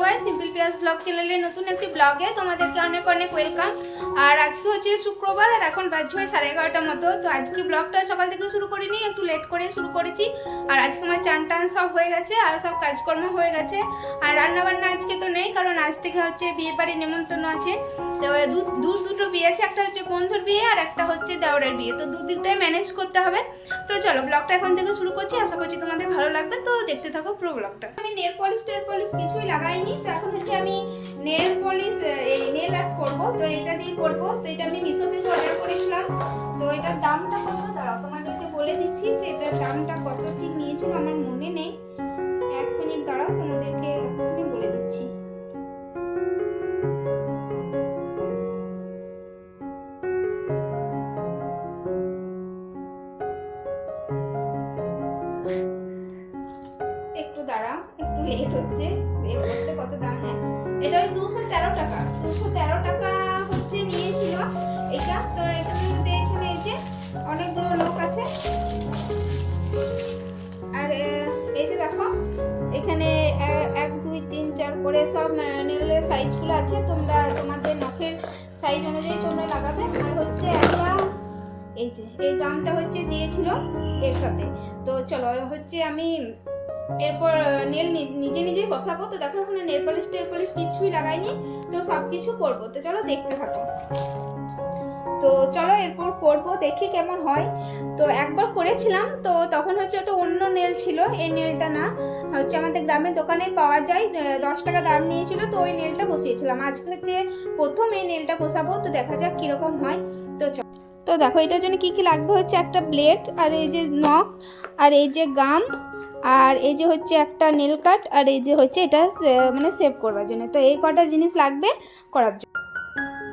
সবাই সিম্পল পিয়াস ব্লগ চ্যানেলে নতুন একটি ব্লগে তোমাদেরকে অনেক অনেক ওয়েলকাম আর আজকে হচ্ছে শুক্রবার আর এখন বাজছে হয় সাড়ে এগারোটার মতো। তো আজকে ব্লগটা সকাল থেকে শুরু করিনি, একটু লেট করে শুরু করেছি। আর আজকে আমার চান টান সব হয়ে গেছে, আর সব কাজকর্ম হয়ে গেছে। আর রান্না বান্না আজকে তো নেই, কারণ আজ থেকে হচ্ছে বিয়ে বাড়ি নেমন্তন্ন আছে। তো দু- দুটো বিয়ে আছে, একটা হচ্ছে বন্ধুর বিয়ে আর একটা হচ্ছে দেওরের বিয়ে। তো দুদিকটাই ম্যানেজ করতে হবে। তো চলো ব্লগটা এখন থেকে শুরু করছি, আশা করছি তোমাদের ভালো লাগবে। তো দেখতে থাকো পুরো ব্লগটা আমি নেল পলিশ টেল পলিশ কিছুই লাগাইনি। তো এখন হচ্ছে আমি নেল পলিশ এই নেল আর্ট করব। তো এটা দিয়ে করব। তো এটা আমি মিশো থেকে অর্ডার করেছিলাম। তো এটার দামটা কত? দাঁড়াও, তোমাদেরকে বলে দিচ্ছি যে এটার দামটা কত। ঠিক নিয়েছিল, আমার মনে নেই। এক মিনিট দাঁড়াও, তোমাদেরকে আমি বলে দিচ্ছি। একটু হচ্ছে, এ করতে কত দাম? হ্যাঁ এটা ওই দুশো তেরো টাকা। দুশো তেরো টাকা হচ্ছে নিয়েছিল এটা। তো এখানে মধ্যে এখানে এই যে অনেকগুলো লোক আছে। আর এই যে দেখো, এখানে এক, দুই, তিন, চার করে সব নেলের সাইজগুলো আছে। তোমরা তোমাদের নখের সাইজ অনুযায়ী তোমরা লাগাবে। আর হচ্ছে একটা, এই যে, এই গামটা হচ্ছে দিয়েছিল এর সাথে। তো চলো হচ্ছে আমি এরপর নেল নিজে নিজেই বসাবো। তো দেখো ওখানে নেল পলিশ টেল পলিশ কিছুই লাগাইনি। তো সব কিছু করব। তো চলো দেখতে থাকো। তো চলো এরপর করব, দেখি কেমন হয়। তো একবার করেছিলাম। তো তখন হচ্ছে ওটা অন্য নেল ছিল। এই নেলটা না, হচ্ছে আমাদের গ্রামের দোকানে পাওয়া যায়। দশ টাকা দাম নিয়েছিল। তো ওই নেলটা বসিয়েছিলাম। আজকে হচ্ছে প্রথম এই নেলটা বসাবো। তো দেখা যাক কীরকম হয়। তো তো দেখো এটার জন্য কী কী লাগবে? হচ্ছে একটা ব্লেড আর এই যে নখ আর এই যে গাম আর এই যে হচ্ছে একটা নেল কাট আর এই যে হচ্ছে এটা মানে সেভ করবার জন্য। তো এই কটা জিনিস লাগবে করার জন্য।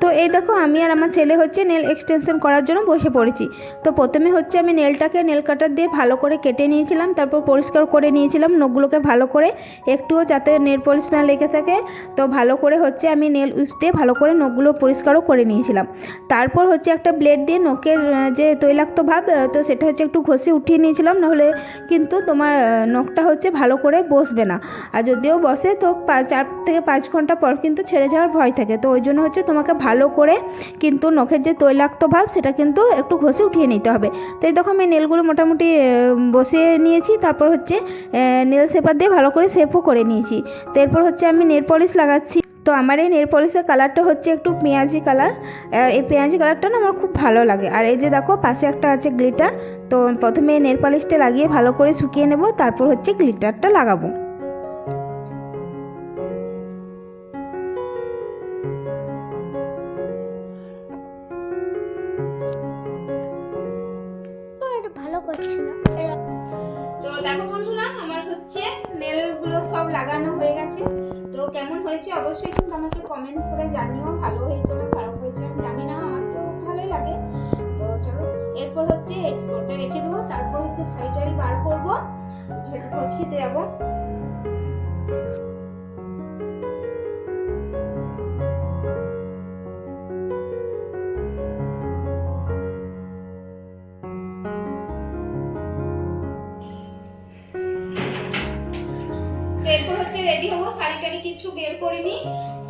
তো এই দেখো, আমি আর আমার ছেলে হচ্ছে নেল এক্সটেনশন করার জন্য বসে পড়েছি। তো প্রথমে হচ্ছে আমি নেলটাকে নেল কাটার দিয়ে ভালো করে কেটে নিয়েছিলাম, তারপর পরিষ্কার করে নিয়েছিলাম, নখগুলোকে ভালো করে একটুও যাতে নেল পলিশ না লেগে থাকে। তো ভালো করে হচ্ছে আমি নেল উইপ দিয়ে ভালো করে নখগুলো পরিষ্কারও করে নিয়েছিলাম। তারপর হচ্ছে একটা ব্লেড দিয়ে নখের যে তৈলাক্ত ভাব তো সেটা হচ্ছে একটু ঘষে উঠিয়ে নিয়েছিলাম, নাহলে কিন্তু তোমার নখটা হচ্ছে ভালো করে বসবে না। আর যদিও বসে, তো চার থেকে পাঁচ ঘণ্টা পর কিন্তু ছেড়ে যাওয়ার ভয় থাকে। তো ওই জন্য হচ্ছে তোমাকে ভালো করে কিন্তু নখের যে তৈলাক্ত ভাব, সেটা কিন্তু একটু ঘষে উঠিয়ে নিতে হবে। তো এই দেখো আমি নেলগুলো মোটামুটি বসিয়ে নিয়েছি। তারপর হচ্ছে নেল সেপার দিয়ে ভালো করে শেপও করে নিয়েছি। তো এরপর হচ্ছে আমি নেল পলিশ লাগাচ্ছি। তো আমার এই নেল পলিশের কালারটা হচ্ছে একটু পেঁয়াজি কালার। এই পেঁয়াজি কালারটা না আমার খুব ভালো লাগে। আর এই যে দেখো, পাশে একটা আছে গ্লিটার। তো প্রথমে নেল পলিশটা লাগিয়ে ভালো করে শুকিয়ে নেব। তারপর হচ্ছে গ্লিটারটা লাগাবো। হয়ে গেছে। তো কেমন হয়েছে অবশ্যই কিন্তু আমাকে কমেন্ট করে জানিও, ভালো হয়েছে না খারাপ হয়েছে আমি জানি না, আমার তো ভালোই লাগে। তো চলো, এরপর হচ্ছে ওটা রেখে দেবো, তারপর হচ্ছে সোয়েটারই বার করব, যেহেতু কচকিতে যাব হব শাড়ি টাড়ি বের করিনি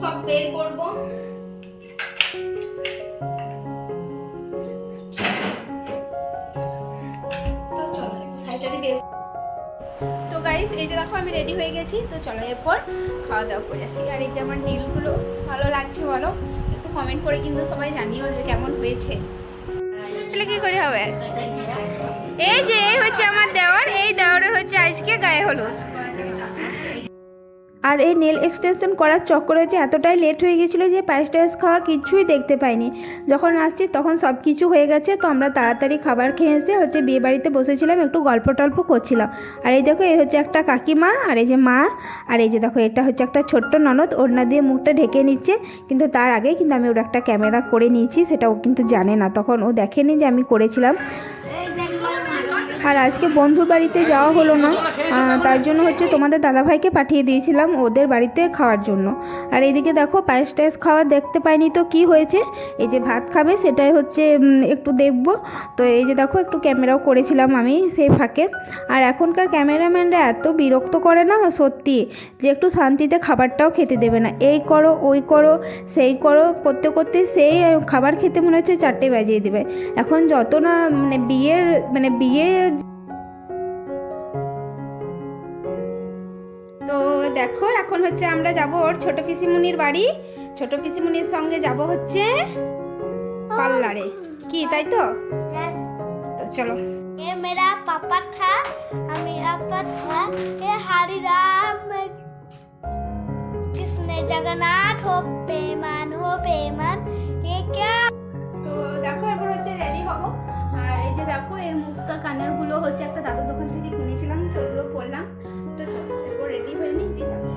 সব বের করব। তো গাইস এই যে দেখো, আমি রেডি হয়ে গেছি। তো চলো, এরপর খাওয়া দাওয়া করে আসি। আর এই যে আমার নীলগুলো, ভালো লাগছে বলো? একটু কমেন্ট করে কিন্তু সবাই জানিও যে কেমন হয়েছে। তাহলে কি করে হবে? এই যে, এই হচ্ছে আমার দেওয়ার, এই দেওয়ারের হচ্ছে আজকে গায়ে হলুদ। আর এই নেল এক্সটেনশন করার চক্কর হচ্ছে এতটাই লেট হয়ে গেছিল যে পায়েস টায়েস খাওয়া কিছুই দেখতে পাইনি। যখন আসছি তখন সব কিছু হয়ে গেছে, তো আমরা তাড়াতাড়ি খাবার খেয়ে এসে হচ্ছে বিয়ে বাড়িতে বসেছিলাম, একটু গল্প টল্প করছিলাম। আর এই দেখো এই হচ্ছে একটা কাকিমা, আর এই যে মা, আর এই যে দেখো, এটা হচ্ছে একটা ছোট্ট ননদ, ওড়না দিয়ে মুখটা ঢেকে নিচ্ছে। কিন্তু তার আগেই কিন্তু আমি ওর একটা ক্যামেরা করে নিয়েছি, সেটা ও কিন্তু জানে না। তখন ও দেখেনি যে আমি করেছিলাম। আর আজকে বন্ধুর বাড়িতে যাওয়া হলো না তার জন্য হচ্ছে তোমাদের দাদাভাইকে পাঠিয়ে দিয়েছিলাম ওদের বাড়িতে খাওয়ার জন্য। আর এদিকে দেখো পায়েস টায়েস খাওয়া দেখতে পাইনি তো কি হয়েছে। এই যে ভাত খাবে সেটাই হচ্ছে একটু দেখব। তো এই যে দেখো একটু ক্যামেরাও করেছিলাম আমি সেই ফাঁকে। আর এখনকার ক্যামেরাম্যানরা এত বিরক্ত করে না সত্যি, যে একটু শান্তিতে খাবারটাও খেতে দেবে না। এই করো, ওই করো, সেই করো, করতে করতে সেই খাবার খেতে মনে হচ্ছে চারটে বাজিয়ে দেবে। এখন যত না মানে বিয়ের মানে বিয়ের এখন হচ্ছে আমরা যাব ওর ছোট পিসিমুনির বাড়ি ছোট পিসিমুনির সঙ্গে যাব হচ্ছে পার্লারে কি তাই তো Yes. তো চলো ये मेरा पापा था हमें पापा था ये हरि राम कृष्ण जगन्नाथ हो बेमान हो बेमान ये क्या তো দেখো এবার হচ্ছে রেডি হব আর এই যে দেখো এর মুক্তা কানের গুলো হচ্ছে একটা দাদুর দোকান থেকে কিনেছিলাম তো এগুলো পরলাম তো চলো এরপর রেডি হয়ে নিতে যাবো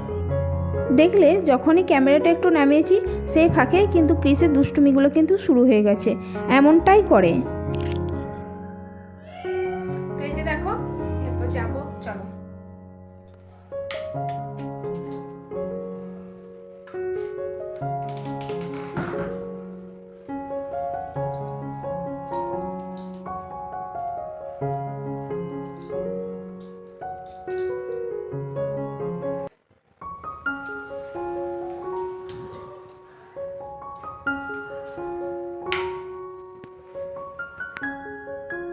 দেখলে যখনই ক্যামেরাটা একটু নামিয়েছি, সেই ফাঁকে কিন্তু ক্রিসের দুষ্টুমিগুলো কিন্তু শুরু হয়ে গেছে। এমনটাই করে।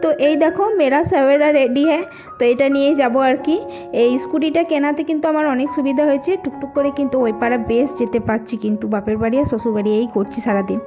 তো এই দেখো মেরা সাবেরা রেডি হ্যাঁ। তো এটা নিয়ে যাব আর কি। এই স্কুটিটা কেনাতে কিন্তু আমার অনেক সুবিধা হয়েছে। টুকটুক করে কিন্তু ওই পাড়া বেশ যেতে পারছি কিন্তু বাপের বাড়ি আর শ্বশুর বাড়ি এই করছি সারাদিন।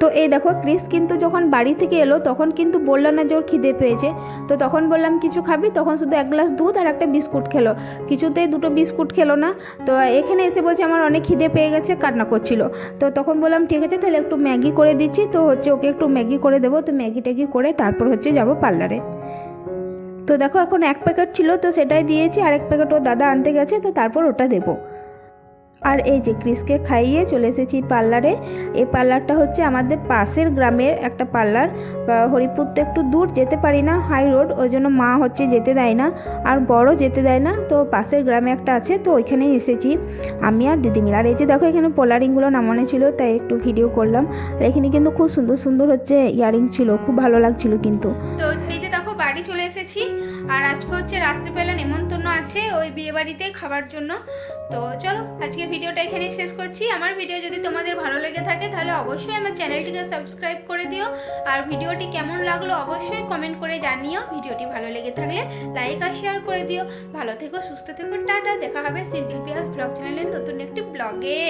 তো এই দেখো, ক্রিস কিন্তু যখন বাড়ি থেকে এলো, তখন কিন্তু বলল না যে ওর খিদে পেয়েছে। তো তখন বললাম, কিছু খাবি? তখন শুধু এক গ্লাস দুধ আর একটা বিস্কুট খেলো। কিছুতেই দুটো বিস্কুট খেলো না। তো এখানে এসে বলছে, আমার অনেক খিদে পেয়ে গেছে, কান্না করছিল। তো তখন বললাম, ঠিক আছে, তাহলে একটু ম্যাগি করে দিচ্ছি। তো হচ্ছে ওকে একটু ম্যাগি করে দেবো। তো ম্যাগি ট্যাগি করে তারপর হচ্ছে যাব পার্লারে। তো দেখো, এখন এক প্যাকেট ছিল, তো সেটাই দিয়েছি। আর এক প্যাকেট ওর দাদা আনতে গেছে, তো তারপর ওটা দেবো। আর এই যে ক্রিসকে খাইয়ে চলে এসেছি পার্লারে। এই পার্লারটা হচ্ছে আমাদের পাশের গ্রামের একটা পার্লার। হরিপুর তো একটু দূর, যেতে পারি না, হাই রোড, ওই জন্য মা হচ্ছে যেতে দেয় না, আর বড় যেতে দেয় না, তো পাশের গ্রামে একটা আছে, তো ওইখানেই এসেছি। আমি আর দিদি মিলে। আর এই যে দেখো, এখানে পোলারিংগুলো নামানো ছিল, তাই একটু ভিডিও করলাম। আর এখানে কিন্তু খুব সুন্দর সুন্দর হচ্ছে ইয়ারিং ছিল, খুব ভালো লাগছিল কিন্তু। তো চলে এসেছি। আর আজকে হচ্ছে রাত্রিবেলা নেমন্তন্ন আছে ওই বিয়ে বাড়িতে খাবার জন্য। তো চলো, আজকের ভিডিওটা এখানেই শেষ করছি। আমার ভিডিও যদি তোমাদের ভালো লেগে থাকে তাহলে অবশ্যই আমার চ্যানেলটিকে সাবস্ক্রাইব করে দিও। আর ভিডিওটি কেমন লাগল অবশ্যই কমেন্ট করে জানিও। ভিডিওটি ভালো লেগে থাকলে লাইক আর শেয়ার করে দিও। ভালো থেকো, সুস্থ থেকো, টাটা। দেখা হবে সিম্পল পিয়াস ব্লগ চ্যানেলের নতুন একটি ব্লগে।